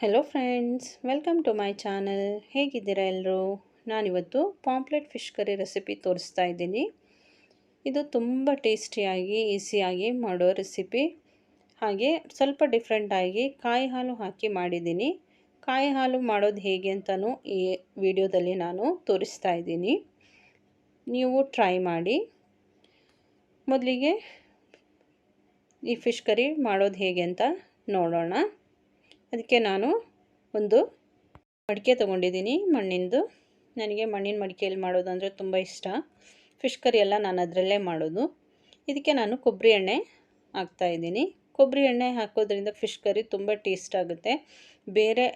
Hello friends welcome to my channel ಹೇಗಿದ್ದೀರಾ ಎಲ್ಲರೂ ನಾನಿವತ್ತು ಪಾಂಪ್ಲೆಟ್ ಫಿಶ್ ಕರಿ ರೆಸಿಪಿ ತೋರಿಸ್ತಾ ಇದ್ದೀನಿ. ಇದು ತುಂಬ ಟೇಸ್ಟಿಯಾಗಿ ಈಸಿಯಾಗಿ ಮಾಡೋ ರೆಸಿಪಿ ಹಾಗೆ ಸ್ವಲ್ಪ ಡಿಫ್ರೆಂಟಾಗಿ ಕಾಯಿ ಹಾಲು ಹಾಕಿ ಮಾಡಿದ್ದೀನಿ. ಕಾಯಿ ಹಾಲು ಮಾಡೋದು ಹೇಗೆ ಅಂತಲೂ ಈ ವಿಡಿಯೋದಲ್ಲಿ ನಾನು ತೋರಿಸ್ತಾ ಇದ್ದೀನಿ. ನೀವು ಟ್ರೈ ಮಾಡಿ. ಮೊದಲಿಗೆ ಈ ಫಿಶ್ ಕರಿ ಮಾಡೋದು ಹೇಗೆ ಅಂತ ನೋಡೋಣ. ಅದಕ್ಕೆ ನಾನು ಒಂದು ಮಡಿಕೆ ತೊಗೊಂಡಿದ್ದೀನಿ ಮಣ್ಣಿಂದು. ನನಗೆ ಮಣ್ಣಿನ ಮಡಿಕೆಯಲ್ಲಿ ಮಾಡೋದು ಅಂದರೆ ತುಂಬ ಇಷ್ಟ. ಫಿಶ್ ಕರಿ ಎಲ್ಲ ನಾನು ಅದರಲ್ಲೇ ಮಾಡೋದು. ಇದಕ್ಕೆ ನಾನು ಕೊಬ್ಬರಿ ಎಣ್ಣೆ ಹಾಕ್ತಾಯಿದ್ದೀನಿ ಕೊಬ್ಬರಿ ಎಣ್ಣೆ ಹಾಕೋದ್ರಿಂದ ಫಿಶ್ ಕರಿ ತುಂಬ ಟೇಸ್ಟ್ ಆಗುತ್ತೆ. ಬೇರೆ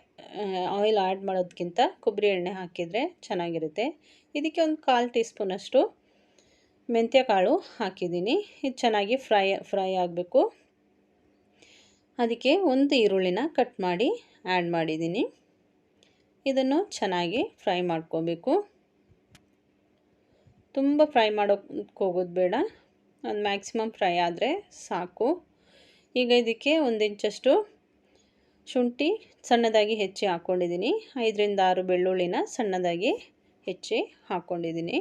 ಆಯಿಲ್ ಆ್ಯಡ್ ಮಾಡೋದಕ್ಕಿಂತ ಕೊಬ್ಬರಿ ಎಣ್ಣೆ ಹಾಕಿದರೆ ಚೆನ್ನಾಗಿರುತ್ತೆ. ಇದಕ್ಕೆ ಒಂದು ಕಾಲು ಟೀ ಸ್ಪೂನಷ್ಟು ಮೆಂತ್ಯ ಕಾಳು ಹಾಕಿದ್ದೀನಿ. ಇದು ಚೆನ್ನಾಗಿ ಫ್ರೈ ಫ್ರೈ ಆಗಬೇಕು. ಅದಕ್ಕೆ ಒಂದು ಈರುಳ್ಳಿನ ಕಟ್ ಮಾಡಿ ಆ್ಯಡ್ ಮಾಡಿದ್ದೀನಿ. ಇದನ್ನು ಚೆನ್ನಾಗಿ ಫ್ರೈ ಮಾಡ್ಕೋಬೇಕು. ತುಂಬ ಫ್ರೈ ಮಾಡೋಕ್ಕೆ ಹೋಗೋದು ಬೇಡ. ಒಂದು ಮ್ಯಾಕ್ಸಿಮಮ್ ಫ್ರೈ ಆದರೆ ಸಾಕು. ಈಗ ಇದಕ್ಕೆ ಒಂದು ಇಂಚಷ್ಟು ಶುಂಠಿ ಸಣ್ಣದಾಗಿ ಹೆಚ್ಚಿ ಹಾಕ್ಕೊಂಡಿದ್ದೀನಿ. ಐದರಿಂದ ಆರು ಬೆಳ್ಳುಳ್ಳಿನ ಸಣ್ಣದಾಗಿ ಹೆಚ್ಚಿ ಹಾಕ್ಕೊಂಡಿದ್ದೀನಿ.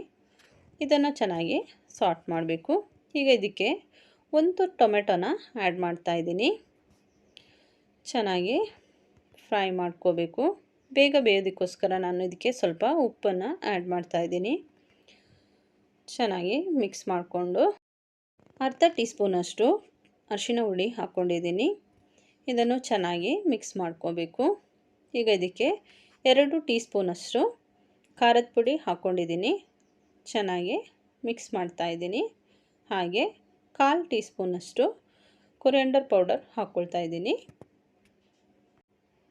ಇದನ್ನು ಚೆನ್ನಾಗಿ ಸಾಟ್ ಮಾಡಬೇಕು. ಈಗ ಇದಕ್ಕೆ ಒಂದು ಟೊಮೆಟೊನ ಆ್ಯಡ್ ಮಾಡ್ತಾಯಿದ್ದೀನಿ ಚೆನ್ನಾಗಿ ಫ್ರೈ ಮಾಡ್ಕೋಬೇಕು. ಬೇಗ ಬೇಯೋದಕ್ಕೋಸ್ಕರ ನಾನು ಇದಕ್ಕೆ ಸ್ವಲ್ಪ ಉಪ್ಪನ್ನು ಆ್ಯಡ್ ಮಾಡ್ತಾಯಿದ್ದೀನಿ ಚೆನ್ನಾಗಿ ಮಿಕ್ಸ್ ಮಾಡಿಕೊಂಡು ಅರ್ಧ ಟೀ ಸ್ಪೂನಷ್ಟು ಅರಿಶಿನ ಹುಳಿ ಹಾಕ್ಕೊಂಡಿದ್ದೀನಿ. ಇದನ್ನು ಚೆನ್ನಾಗಿ ಮಿಕ್ಸ್ ಮಾಡ್ಕೋಬೇಕು. ಈಗ ಇದಕ್ಕೆ ಎರಡು ಟೀ ಸ್ಪೂನಷ್ಟು ಖಾರದ ಪುಡಿ ಹಾಕ್ಕೊಂಡಿದ್ದೀನಿ. ಚೆನ್ನಾಗಿ ಮಿಕ್ಸ್ ಮಾಡ್ತಾಯಿದ್ದೀನಿ ಹಾಗೆ ಕಾಲು ಟೀ ಸ್ಪೂನಷ್ಟು ಕೊರಿಯಂಡರ್ ಪೌಡರ್ ಹಾಕ್ಕೊಳ್ತಾ ಇದ್ದೀನಿ.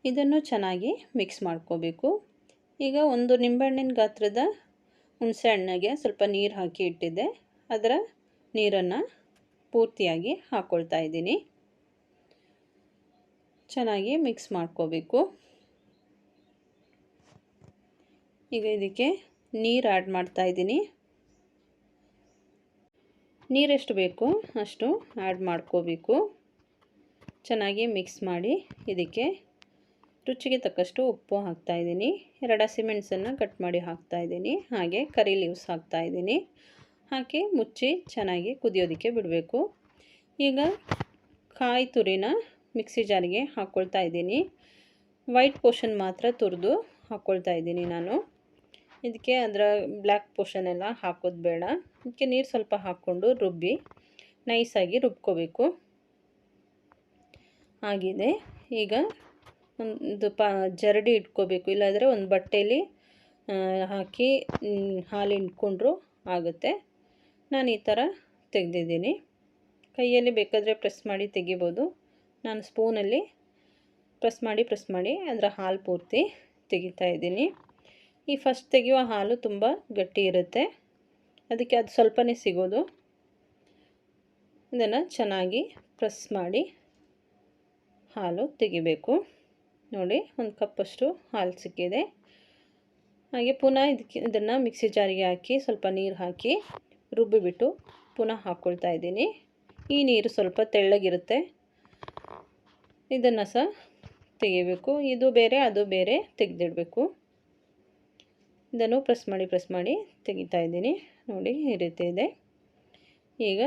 ಇದನ್ನು ಚೆನ್ನಾಗಿ ಮಿಕ್ಸ್ ಮಾಡ್ಕೋಬೇಕು. ಈಗ ಒಂದು ನಿಂಬೆಹಣ್ಣಿನ ಗಾತ್ರದ ಹುಣಸೆ ಹಣ್ಣಿಗೆ ಸ್ವಲ್ಪ ನೀರು ಹಾಕಿ ಇಟ್ಟಿದ್ದೆ. ಅದರ ನೀರನ್ನು ಪೂರ್ತಿಯಾಗಿ ಹಾಕ್ಕೊಳ್ತಾ ಇದ್ದೀನಿ. ಚೆನ್ನಾಗಿ ಮಿಕ್ಸ್ ಮಾಡ್ಕೋಬೇಕು. ಈಗ ಇದಕ್ಕೆ ನೀರು ಆ್ಯಡ್ ಮಾಡ್ತಾ ಇದ್ದೀನಿ. ನೀರೆಷ್ಟು ಬೇಕು ಅಷ್ಟು ಆ್ಯಡ್ ಮಾಡ್ಕೋಬೇಕು. ಚೆನ್ನಾಗಿ ಮಿಕ್ಸ್ ಮಾಡಿ ಇದಕ್ಕೆ ರುಚಿಗೆ ತಕ್ಕಷ್ಟು ಉಪ್ಪು ಹಾಕ್ತಾಯಿದ್ದೀನಿ ಎರಡು ಹಸಿಮೆಣಸನ್ನು ಕಟ್ ಮಾಡಿ ಹಾಕ್ತಾಯಿದ್ದೀನಿ ಹಾಗೆ ಕರಿ ಲೀವ್ಸ್ ಹಾಕ್ತಾಯಿದ್ದೀನಿ ಹಾಕಿ ಮುಚ್ಚಿ ಚೆನ್ನಾಗಿ ಕುದಿಯೋದಕ್ಕೆ ಬಿಡಬೇಕು. ಈಗ ಕಾಯಿ ತುರಿನ ಮಿಕ್ಸಿ ಜಾರಿಗೆ ಹಾಕ್ಕೊಳ್ತಾ ಇದ್ದೀನಿ. ವೈಟ್ ಪೋರ್ಷನ್ ಮಾತ್ರ ತುರಿದು ಹಾಕ್ಕೊಳ್ತಾ ಇದ್ದೀನಿ ನಾನು. ಇದಕ್ಕೆ ಅದರ ಬ್ಲ್ಯಾಕ್ ಪೋರ್ಷನ್ ಎಲ್ಲ ಹಾಕೋದು ಬೇಡ. ಇದಕ್ಕೆ ನೀರು ಸ್ವಲ್ಪ ಹಾಕ್ಕೊಂಡು ರುಬ್ಬಿ ನೈಸಾಗಿ ರುಬ್ಕೋಬೇಕು. ಆಗಿದೆ. ಈಗ ಒಂದು ಪಾ, ಜರಡಿ ಇಟ್ಕೋಬೇಕು. ಇಲ್ಲಾಂದರೆ ಒಂದು ಬಟ್ಟೆಯಲ್ಲಿ ಹಾಕಿ ಹಾಲು ಹಿಂಡ್ಕೊಂಡ್ರೂ ಆಗುತ್ತೆ. ನಾನು ಈ ಥರ ತೆಗೆದಿದ್ದೀನಿ. ಕೈಯಲ್ಲಿ ಬೇಕಾದರೆ ಪ್ರೆಸ್ ಮಾಡಿ ತೆಗಿಬೋದು. ನಾನು ಸ್ಪೂನಲ್ಲಿ ಪ್ರೆಸ್ ಮಾಡಿ ಪ್ರೆಸ್ ಮಾಡಿ ಅದರ ಹಾಲು ಪೂರ್ತಿ ತೆಗಿತಾ ಇದ್ದೀನಿ. ಈ ಫಸ್ಟ್ ತೆಗೆಯುವ ಹಾಲು ತುಂಬ ಗಟ್ಟಿ ಇರುತ್ತೆ. ಅದಕ್ಕೆ ಅದು ಸ್ವಲ್ಪನೇ ಸಿಗೋದು. ಇದನ್ನು ಚೆನ್ನಾಗಿ ಪ್ರೆಸ್ ಮಾಡಿ ಹಾಲು ತೆಗಿಬೇಕು. ನೋಡಿ, ಒಂದು ಕಪ್ಪಷ್ಟು ಹಾಲು ಸಿಕ್ಕಿದೆ. ಹಾಗೆ ಪುನಃ ಇದಕ್ಕೆ, ಇದನ್ನು ಮಿಕ್ಸಿ ಜಾರಿಗೆ ಹಾಕಿ, ಸ್ವಲ್ಪ ನೀರು ಹಾಕಿ ರುಬ್ಬಿಬಿಟ್ಟು ಪುನಃ ಹಾಕ್ಕೊಳ್ತಾ ಇದ್ದೀನಿ. ಈ ನೀರು ಸ್ವಲ್ಪ ತೆಳ್ಳಗಿರುತ್ತೆ. ಇದನ್ನು ಸಹ ತೆಗಿಬೇಕು. ಇದು ಬೇರೆ, ಅದು ಬೇರೆ ತೆಗೆದಿಡಬೇಕು. ಇದನ್ನು ಪ್ರೆಸ್ ಮಾಡಿ ಪ್ರೆಸ್ ಮಾಡಿ ತೆಗಿತಾ ಇದ್ದೀನಿ. ನೋಡಿ, ಈ ರೀತಿ ಇದೆ. ಈಗ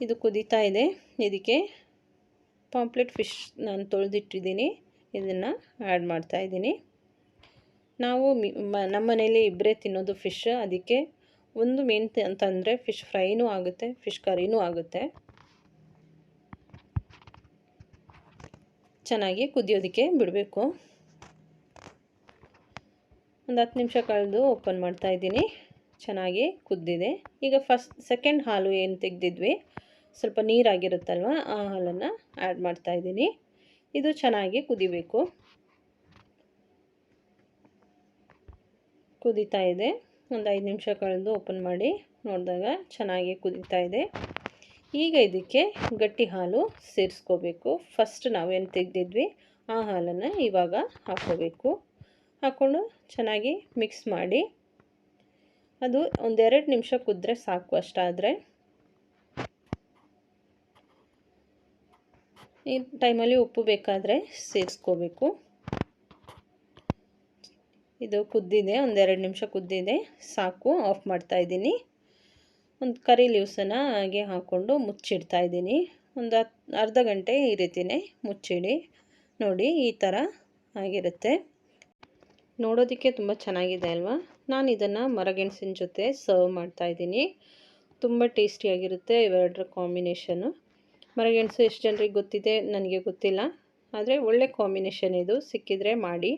ಇದು ಕುದೀತಾ ಇದೆ. ಇದಕ್ಕೆ ಪಾಂಪ್ಲೆಟ್ ಫಿಶ್ ನಾನು ತೊಳೆದಿಟ್ಟಿದ್ದೀನಿ. ಇದನ್ನು ಆ್ಯಡ್ ಮಾಡ್ತಾ ಇದ್ದೀನಿ. ನಾವು ನಮ್ಮ ಮನೇಲಿ ಇಬ್ಬರೇ ತಿನ್ನೋದು ಫಿಶ್ ಅದಕ್ಕೆ ಒಂದು ಮೇನ್ ಅಂತಂದರೆ ಫಿಶ್ ಫ್ರೈನೂ ಆಗುತ್ತೆ ಫಿಶ್ ಕರಿನೂ ಆಗುತ್ತೆ. ಚೆನ್ನಾಗಿ ಕುದಿಯೋದಕ್ಕೆ ಬಿಡಬೇಕು. ಒಂದು ಹತ್ತು ನಿಮಿಷ ಕಳೆದು ಓಪನ್ ಮಾಡ್ತಾ ಇದ್ದೀನಿ. ಚೆನ್ನಾಗಿ ಕುದ್ದಿದೆ. ಈಗ ಫಸ್ಟ್ ಸೆಕೆಂಡ್ ಹಾಲು ಏನು ತೆಗೆದಿದ್ವಿ? ಸ್ವಲ್ಪ ನೀರಾಗಿರುತ್ತಲ್ವ? ಆ ಹಾಲನ್ನು ಆ್ಯಡ್ ಮಾಡ್ತಾ ಇದ್ದೀನಿ. ಇದು ಚೆನ್ನಾಗಿ ಕುದಿಬೇಕು. ಕುದೀತಾ ಇದೆ. ಒಂದು ಐದು ನಿಮಿಷ ಕಳೆದು ಓಪನ್ ಮಾಡಿ ನೋಡಿದಾಗ ಚೆನ್ನಾಗಿ ಕುದೀತಾ ಇದೆ. ಈಗ ಇದಕ್ಕೆ ಗಟ್ಟಿ ಹಾಲು ಸೇರಿಸ್ಕೋಬೇಕು. ಫಸ್ಟ್ ನಾವೇನು ತೆಗೆದಿದ್ವಿ? ಆ ಹಾಲನ್ನು ಇವಾಗ ಹಾಕ್ಕೋಬೇಕು. ಹಾಕ್ಕೊಂಡು ಚೆನ್ನಾಗಿ ಮಿಕ್ಸ್ ಮಾಡಿ. ಅದು ಒಂದೆರಡು ನಿಮಿಷ ಕುದ್ರೆ ಸಾಕು ಅಷ್ಟಾದರೆ. ಈ ಟೈಮಲ್ಲಿ ಉಪ್ಪು ಬೇಕಾದರೆ ಸೇರಿಸ್ಕೋಬೇಕು. ಇದು ಕುದ್ದಿದೆ ಒಂದೆರಡು ನಿಮಿಷ ಕುದ್ದಿದೆ. ಸಾಕು ಆಫ್ ಮಾಡ್ತಾ ಇದ್ದೀನಿ. ಒಂದು ಕರಿ ಲೀವ್ಸನ್ನು ಹಾಗೆ ಹಾಕ್ಕೊಂಡು ಮುಚ್ಚಿಡ್ತಾ ಇದ್ದೀನಿ. ಒಂದು ಅರ್ಧ ಗಂಟೆ ಈ ರೀತಿಯೇ ಮುಚ್ಚಿಡಿ. ನೋಡಿ, ಈ ಥರ ಆಗಿರುತ್ತೆ. ನೋಡೋದಕ್ಕೆ ತುಂಬ ಚೆನ್ನಾಗಿದೆ ಅಲ್ವಾ? ನಾನು ಇದನ್ನು ಮರಗೆಣಸಿನ ಜೊತೆ ಸರ್ವ್ ಮಾಡ್ತಾ ಇದ್ದೀನಿ. ತುಂಬ ಟೇಸ್ಟಿಯಾಗಿರುತ್ತೆ ಇವೆರಡರ ಕಾಂಬಿನೇಷನ್ನು ಮರಗೆಣಸು ಎಷ್ಟು ಜನರಿಗೆ ಗೊತ್ತಿದೆ? ನನಗೆ ಗೊತ್ತಿಲ್ಲ. ಆದರೆ ಒಳ್ಳೆ ಕಾಂಬಿನೇಷನ್ ಇದು. ಸಿಕ್ಕಿದರೆ ಮಾಡಿ.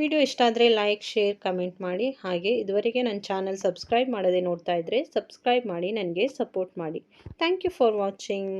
ವಿಡಿಯೋ ಇಷ್ಟ ಆದರೆ ಲೈಕ್ ಶೇರ್ ಕಮೆಂಟ್ ಮಾಡಿ. ಹಾಗೆ ಇದುವರೆಗೆ ನನ್ನ ಚಾನಲ್ ಸಬ್ಸ್ಕ್ರೈಬ್ ಮಾಡೋದೇ ನೋಡ್ತಾ ಇದ್ದರೆ ಸಬ್ಸ್ಕ್ರೈಬ್ ಮಾಡಿ, ನನಗೆ ಸಪೋರ್ಟ್ ಮಾಡಿ. Thank you for watching